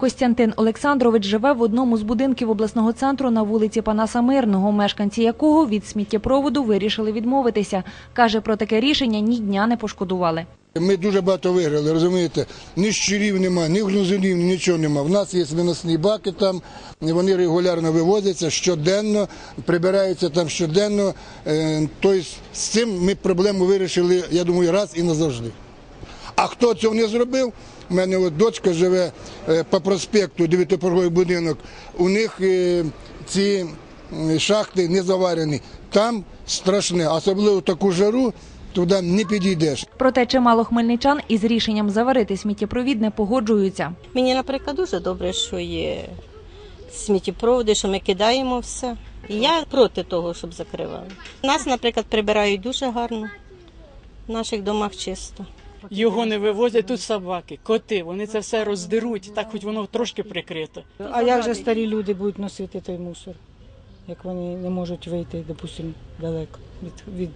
Костянтин Олександрович живе в одному з будинків обласного центру на вулиці Панаса Мирного, мешканці якого від сміттєпроводу вирішили відмовитися. Каже, про таке рішення ні дня не пошкодували. Ми дуже багато виграли, розумієте? Ні щурів нема, ні глузунів, нічого нема. В нас є виносні баки там, вони регулярно вивозяться щоденно, прибираються там щоденно. Е, Тобто з цим ми проблему вирішили, я думаю, раз і назавжди. А хто цього не зробив? У мене от дочка живе е, по проспекту, дев'ятиповерховий будинок. У них е, ці шахти не заварені. Там страшне, особливо таку жару туди не підійдеш. Проте чимало хмельничан із рішенням заварити сміттєпровід не погоджуються. Мені, наприклад, дуже добре, що є сміттєпроводи, що ми кидаємо все. Я проти того, щоб закривали. Нас, наприклад, прибирають дуже гарно. В наших домах чисто. Його не вивозять тут собаки, коти. Вони це все роздеруть, так хоч воно трошки прикрите. А як же старі люди будуть носити той мусор, як вони не можуть вийти, допустимо, далеко від, від,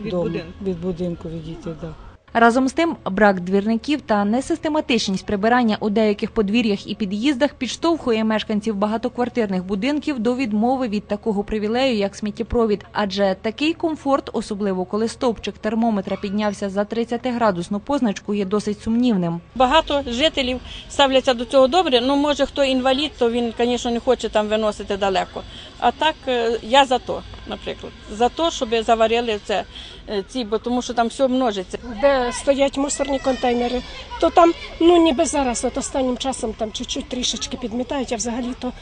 Від дому, будинку. від будинку відійти. Да. Разом з тим, брак двірників та несистематичність прибирання у деяких подвір'ях і під'їздах підштовхує мешканців багатоквартирних будинків до відмови від такого привілею, як сміттєпровід. Адже такий комфорт, особливо коли стовпчик термометра піднявся за 30-градусну позначку, є досить сумнівним. Багато жителів ставляться до цього добре. Ну, може, хто інвалід, то він, звісно, не хоче там виносити далеко. А так е, я за то, наприклад, за те, щоб заварили це е, ці, бо тому що там все множиться. де стоять мусорні контейнери, то там, ну ніби зараз, от останнім часом там чуть-чуть трішечки підмітають, а взагалі то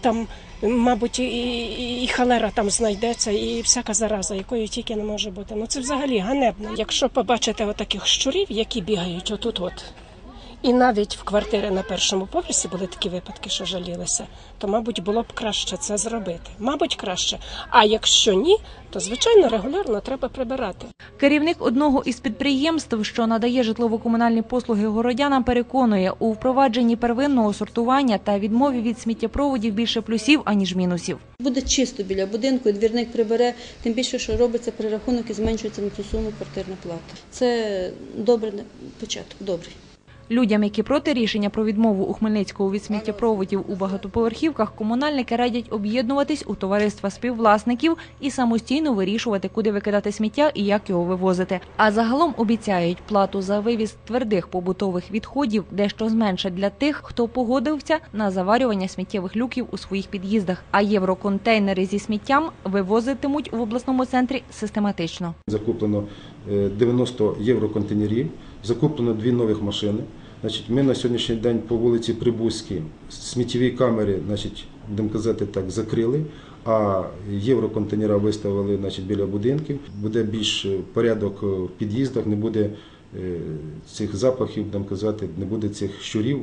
там, мабуть, і, і, і халера там знайдеться, і всяка зараза, якої тільки не може бути. Ну це взагалі ганебно. Якщо побачите отаких щурів, які бігають отут от. І навіть в квартири на першому поверсі були такі випадки, що жалілися, то, мабуть, було б краще це зробити. Мабуть, краще. А якщо ні, то звичайно регулярно треба прибирати. Керівник одного із підприємств, що надає житлово-комунальні послуги городянам, переконує, у впровадженні первинного сортування та відмові від сміттєпроводів більше плюсів, аніж мінусів. Буде чисто біля будинку, і двірник прибере, тим більше, що робиться перерахунок і зменшується на цю суму квартирна плата. Це добрий початок, добрий. Людям, які проти рішення про відмову у Хмельницького від сміттєпроводів у багатоповерхівках, комунальники радять об'єднуватись у товариства співвласників і самостійно вирішувати, куди викидати сміття і як його вивозити. А загалом обіцяють плату за вивіз твердих побутових відходів дещо зменшать для тих, хто погодився на заварювання сміттєвих люків у своїх під'їздах. А євроконтейнери зі сміттям вивозитимуть в обласному центрі систематично. Закуплено е, 90 євроконтейнерів, закуплено дві нових машини. Значить, ми на сьогоднішній день по вулиці Прибузькій сміттєві камери, значить, будемо казати так, закрили, а євроконтейнера виставили значить, біля будинків. Буде більш е, порядок в під'їздах, не буде е, цих запахів, демказати, казати, не буде цих щурів.